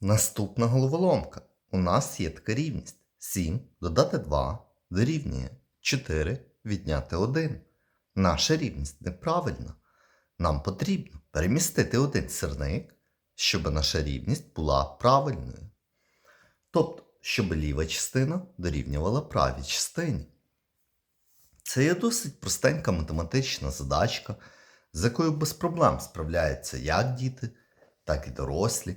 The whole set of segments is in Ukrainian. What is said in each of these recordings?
Наступна головоломка. У нас є така рівність. 7 додати 2 дорівнює 4 відняти 1. Наша рівність неправильна. Нам потрібно перемістити один сірник, щоб наша рівність була правильною. Тобто, щоб ліва частина дорівнювала правій частині. Це є досить простенька математична задачка, з якою без проблем справляються як діти, так і дорослі.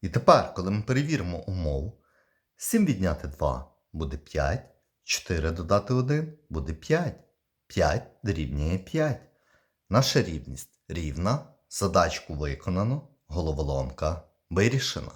І тепер, коли ми перевіримо умову, 7 відняти 2 буде 5, 4 додати 1 буде 5. 5 дорівнює 5. Наша рівність рівна, задачку виконано, головоломка вирішена.